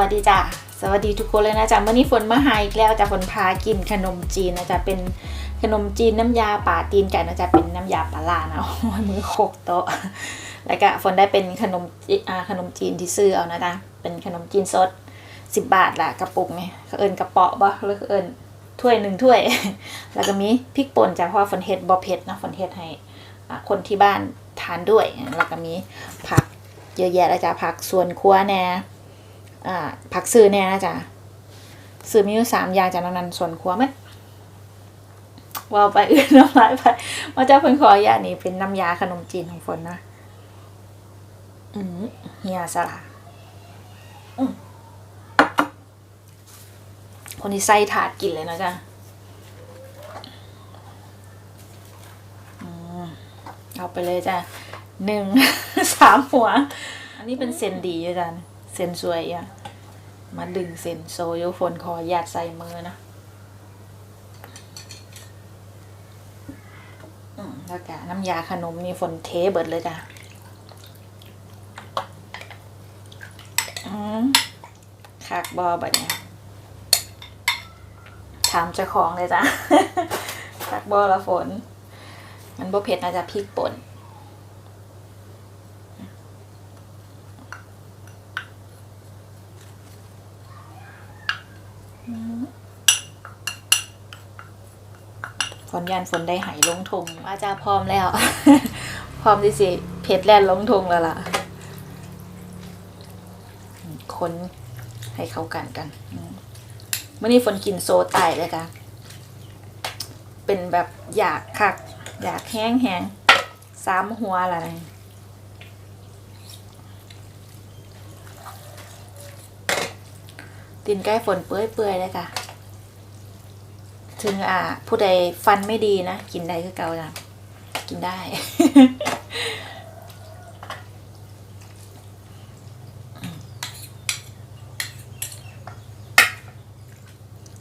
วัสดีจ้ะสวัสดีทุกคนเลยนะจ๊ะเมื่อนี้ฝนมาหาอีกแล้วจะฝนพากินขนมจีนนะจ๊ะเป็นขนมจีนน้ำยาป่าตีนไก่นะจ๊ะเป็นน้ำยาปลาล่านะโอ้ยมือโขกโต๊ะแล้วก็ฝนได้เป็นขนมจีอ่าขนมจีนที่ซื้อเอานะจ๊ะเป็นขนมจีนสดสิบบาทละกระปุกเนี่ยเอิญกระเปาะบ่แล้วเอิญถ้วยหนึ่งถ้วย แล้วก็มีพริกป่นจ้ะเพราะฝนเฮ็ดบ่เผ็ดนะฝนเฮ็ดให้คนที่บ้านทานด้วยแล้วก็มีผักเยอะแยะแล้วจ้ะผักสวนครัวแน่ อ่าผักซื้อเนี่ยนะจ๊ะซื้อมีอยู่สามอย่างจากนั้นส่วนครัวไหมว่าไปอื่นน้ำลายไปมาเจ้าเพิ่นขออนุญาตนี่เป็นน้ำยาขนมจีนของฝนนะอืมเฮียสละคนที่ใส่ถาดกินเลยนะจ๊ะเอาไปเลยจ้ะหนึ่งสามหัว อันนี้เป็นเซนดีอาจารย์ เซนสวยอะมาดึงเซนโซโยฝนคอหยาดใส่มือนะอืมแล้วก็น้ำยาขนมนี่ฝนเทเบิดเลยจ้ะอืมคากบอบัดเนี่ยถามเจ้าของเลยจ้ะคากบอละฝน มันบ่เผ็ดนะจ๊ะพริกป่น ฝนยันฝนได้หายลงทงอาจารย์พร้อมแล้ว พร้อมที่สิเพชรแล่นลงทงแล้วล่ะคนให้เข้ากันกันเมื่อนี้ฝนกินโซตายเลยค่ะเป็นแบบอยากคัก อยากแห้งแห้งสามหัวอะไรตีนใกล้ฝนเปื่อยๆเลยค่ะ ถึงอ่า ผู้ใดฟันไม่ดีนะ กินได้คือเกาจ้ะกินได้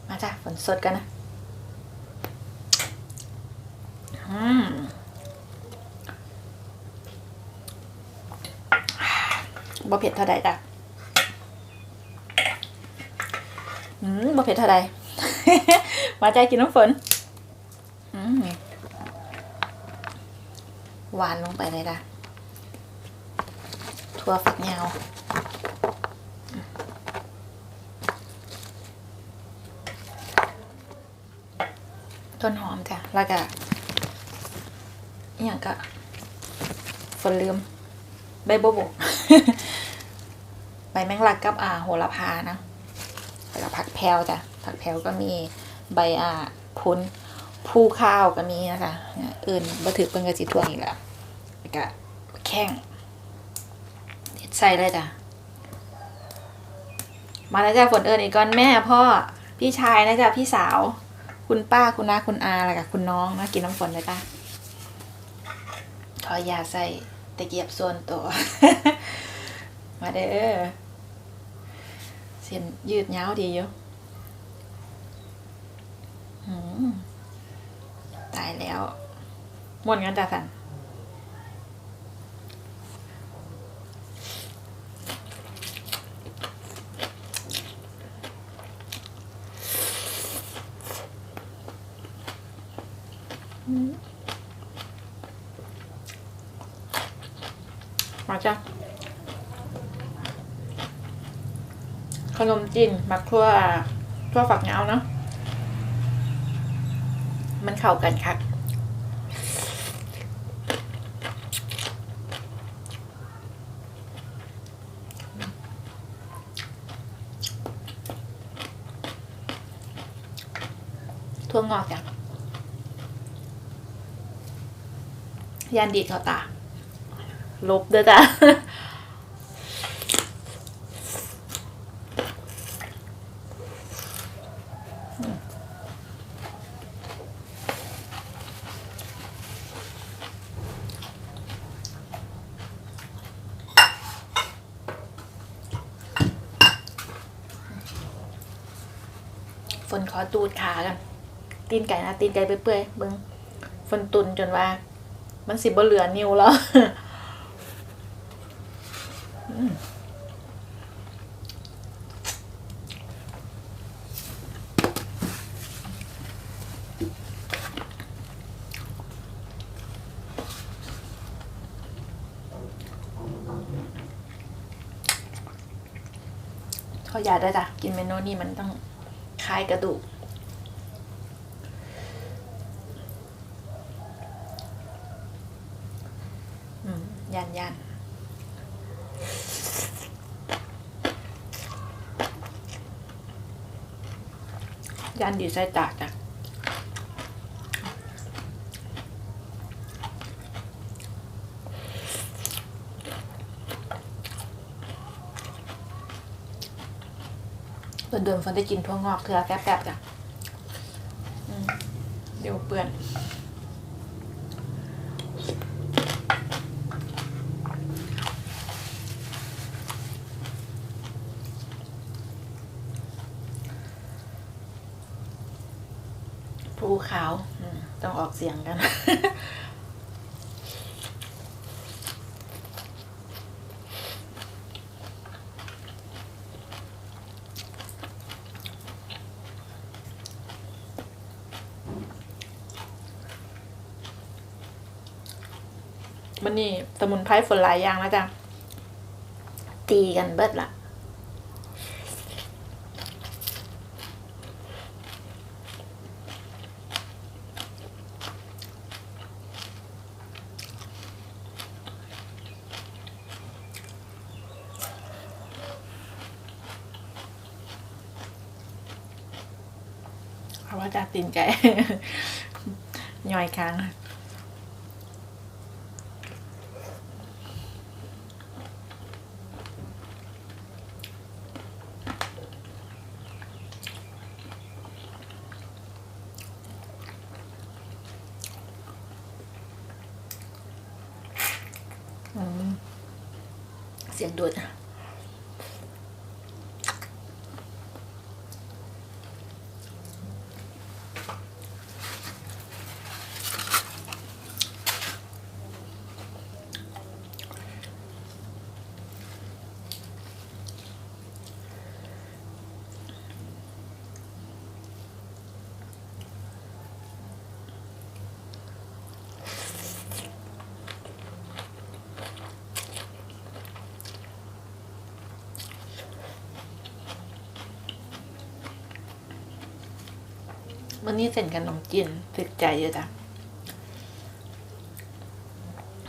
มาจ้ะฝนสดกันนะอืมบ่เผ็ดเท่าใดจ้ะอืมบ่เผ็ดเท่าใด มาใจกินน้ำฝนอืมหวานลงไปเลยจ้ะถั่วฝักยาวต้นหอมจ้ะแล้วก็อย่างก็ฝนลืม ใบโบโบใบแมงลักกับอ่าโหระพานะแล้วผักแพรวจ้ะผักแพรวก็มี ใบอาพุนผู้ข้าวก็มีนะคะเอื่นบัถือเป็นกระจิทั่วอีกแล้วแล้วก็แข้งใส่เลยจ้ะมาแล้วจ้ะฝนเอิญอีกก่อนแม่พ่อพี่ชายนะจ๊ะพี่สาว คุณป้าคุณน้าคุณอาอะไรกับคุณน้องนะกินน้ำฝนเลยจ้ะขอยาใส่ตะเกียบส่วนตัว มาเด้อเส้นยืดเย้าวดีอยู่ ตายแล้วหมดงั้นจ้ะสันมาจ้ะขนมจีนมักทั่วทั่วฝักยาเนาะ เข้ากันครับทั่วงอกจ้ะยานดีดเขาตาลบเด้อจ้ะ ฝนขอตูดขากัน ตีนไก่นะตีนไก่เปื่อยๆเบิ้งฝนตุนจนว่า มันสิบ่เหลือนิ้วแล้วเขาอยากได้จ้ะกินเมนูนี้มันต้อง ลายกระดูก ยันยันยันดีใส่ตากจ้ะ เดินๆฝนได้กินทั่วงอกเถื่อแป๊บๆจ้ะเดี๋ยวเปื่อนภูเขาต้องออกเสียงกัน สมุนไพรฝนหลายอย่างแล้วจ้ะตีกันเบิดละเขาว่าจะตีนไก่ย่อยค้าง วันนี้เส้นขนมจีนติดใจเยอะจ้ะ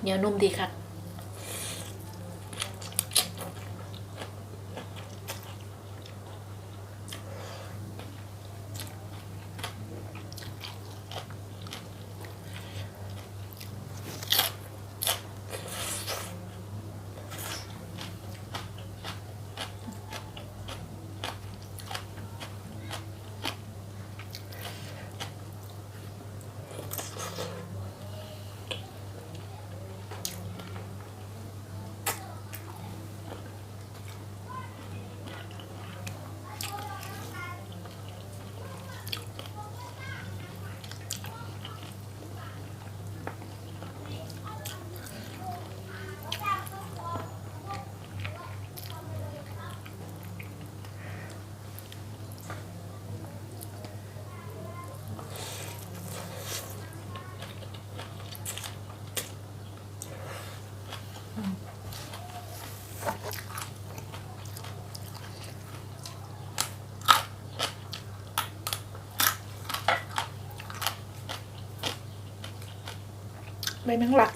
เนียวนุ่มดีค่ะใบแมงลัก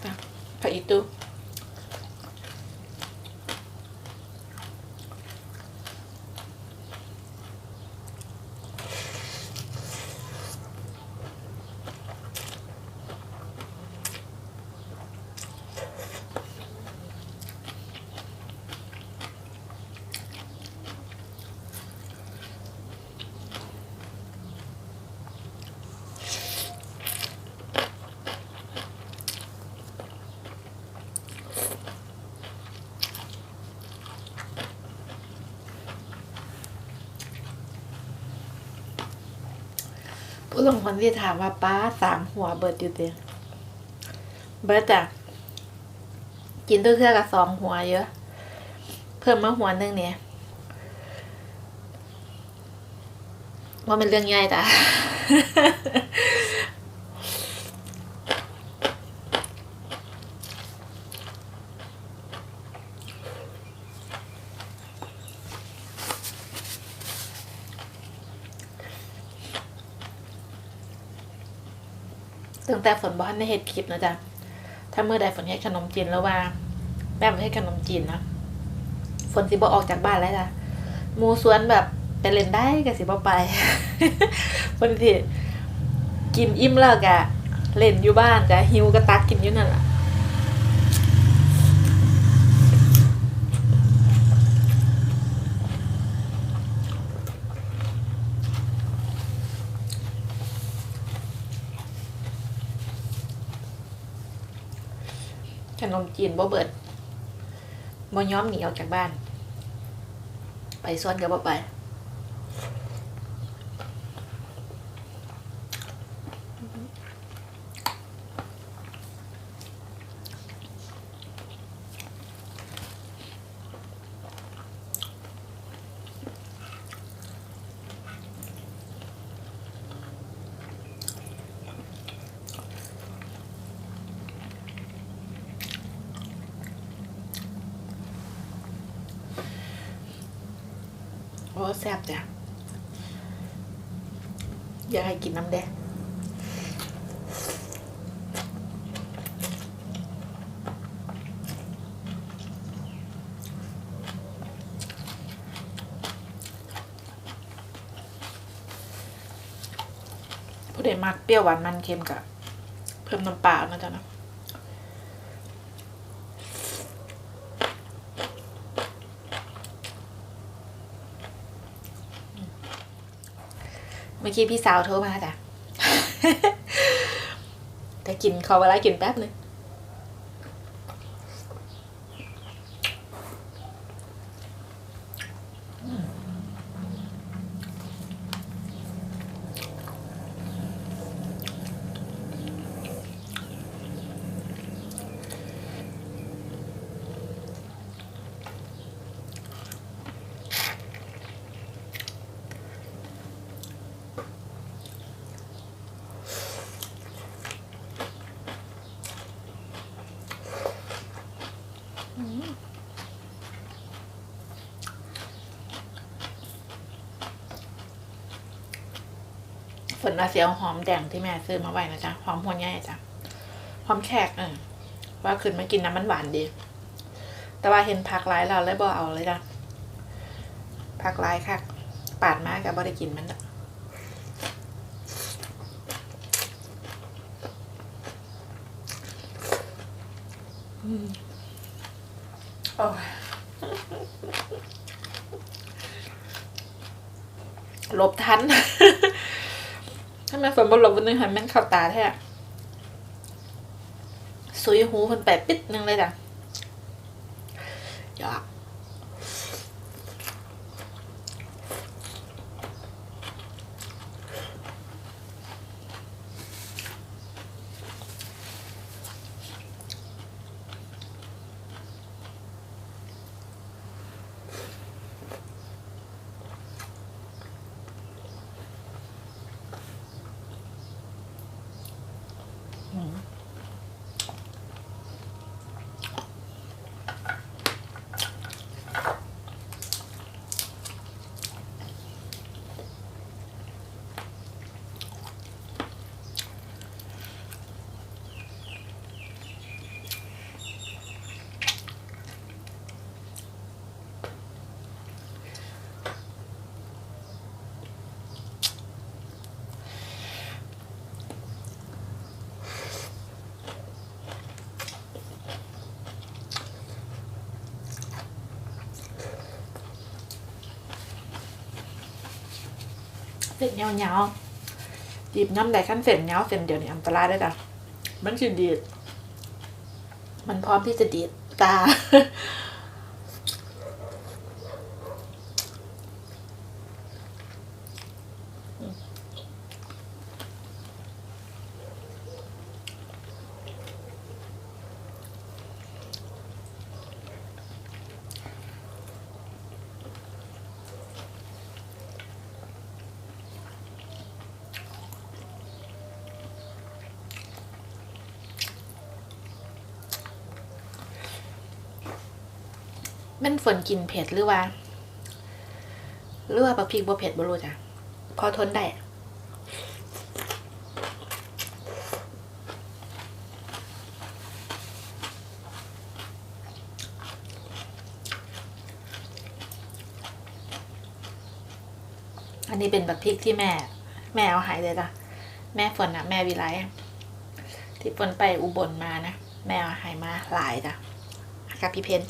จ้ะผัก อีตูผู้ลงคนที่ถามว่าป้าสามหัวเบิดอยู่เตียเบิดจ้ะกินตัวเครื่องกับสองหัวเยอะ เพิ่มมาหัวหนึ่งเนี่ยว่าเป็นเรื่องใหญ่จ้ะ แต่ฝนบ้านในเห็ดคลิปนะจ๊ะถ้าเมื่อใดฝนเฮ็ดขนมจีนแล้วว่า แม่ฝนเฮ็ดขนมจีนนะฝนสิบ่ออกจากบ้านแล้วจ้ะมูสวนแบบไปเล่นได้กับสิบ่ไปฝนสิกินอิ่มแล้วกะเล่นอยู่บ้านจ้ะหิวก็ตักกินอยู่นั่นแหละ นมจีนบ่เบิดบ่ย้อมหนีออกจากบ้าน ไปสวนกับบ่ไป โอ้แซ่บจ้ะอยากให้กินน้ำแดงผู้ใดมักเปรี้ยวหวานมันเค็มกับเพิ่มน้ำปลานะจ๊ะนะ มื่อกี้พี่สาวโทรมาจ้ะแต่กินขอเวลากินแป๊บหนึง นมาเสียวหอมแดงที่แม่ซื้อมาไว้นะจ๊ะหอมหัวใหญ่จ้ะหอมแขกเออว่าขึ้นมากินน้ำมันหวานดี แต่ว่าเห็นผักหลายเราเลยบ่เอาเลยจ้ะผักหลายค่ะปาดมากับบ่ได้กินมันดอกอืมโอ้ยหลบทัน ถ้าแม่ฝนบนหลบวันนึงหันแม่นเข้าตาแท้สุยหูคนแปดปิดนึงเลยจ้ะ เส้นยาวๆจีบน้ำใดขั้นเส้นยาวเส้นเดียวนี่อันตรายได้อจ้ะมันคือดีดมันพร้อมที่จะดีดตา แม่นฝนกินเผ็ดหรือว่า หรือว่าปลาพริกบ่เผ็ดบ่รู้จ้ะพอทนได้อันนี้เป็นแบบพริกที่แม่ แม่เอาหายเลยจ้ะแม่ฝนอะแม่วิไลที่ฝนไปอุบลมานะ แม่เอาหายมาหลายจ้ะกับพี่เพน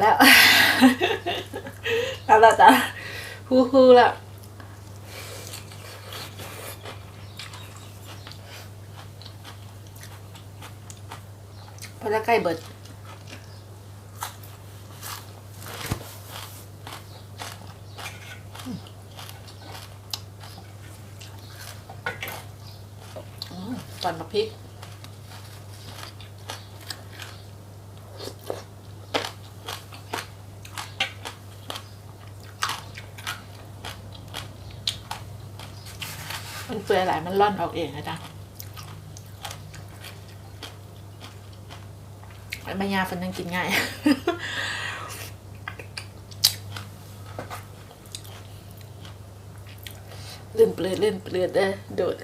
แล้วเอาแล้วจ้ะฮู้ฮู้ล้วพอจะใกล้เบิดอืมตอนมาพริก เปื่อยหลายมันร่อนออกเองนะจ๊ะไมายาฝันยังกินง่าย ลื่นเปลือดลื่นเปลือดเด้อโดด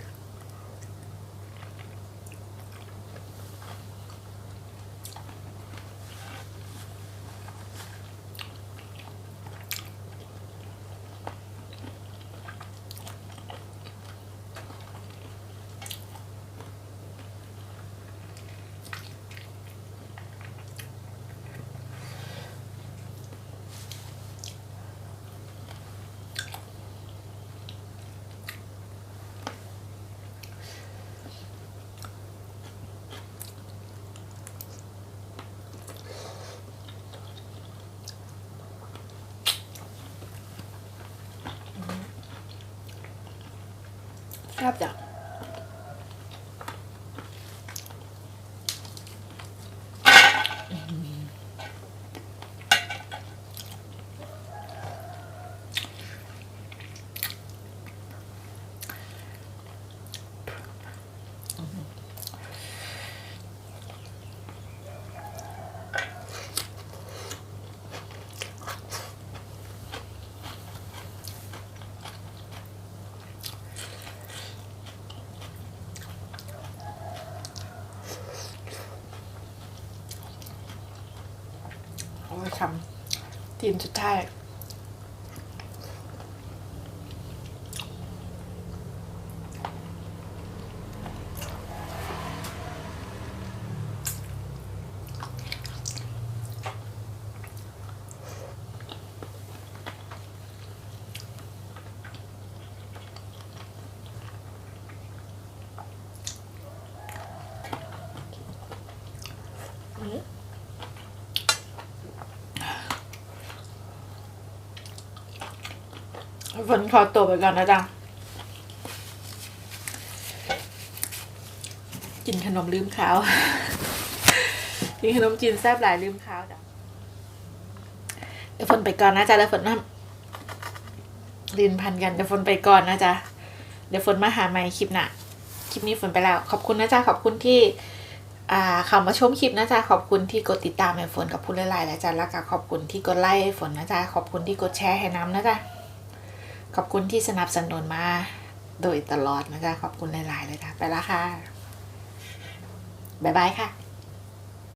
ครั บจ้ะเอาไว้ทำทีมสุดท้าย ฝน ขอตัวไปก่อนนะจ๊ะกินขนมลืมข้าวกินขนมจีนแซ่บหลายลืมข้าวจ้ะเดี๋ยวฝนไปก่อนนะจ๊ะเดี๋ยวฝนน้ำลินพันกันเดี๋ยวฝนไปก่อนนะจ๊ะเดี๋ยวฝนมาหาใหม่คลิปหน้าคลิปนี้ฝนไปแล้ว ขอบคุณนะจ๊ะขอบคุณที่อ่าเข้ามาชมคลิปนะจ๊ะขอบคุณที่กดติดตามให้ฝนกับผู้หลายๆนะจ๊ะแล้วก็ขอบคุณที่กดไลค์ให้ฝนนะจ๊ะขอบคุณที่กดแชร์ให้น้ำนะจ๊ะ ขอบคุณที่สนับสนุนมาโดยตลอดนะจ๊ะ ขอบคุณหลาย ๆ เลยค่ะ ไปละค่ะ บ๊ายบายค่ะ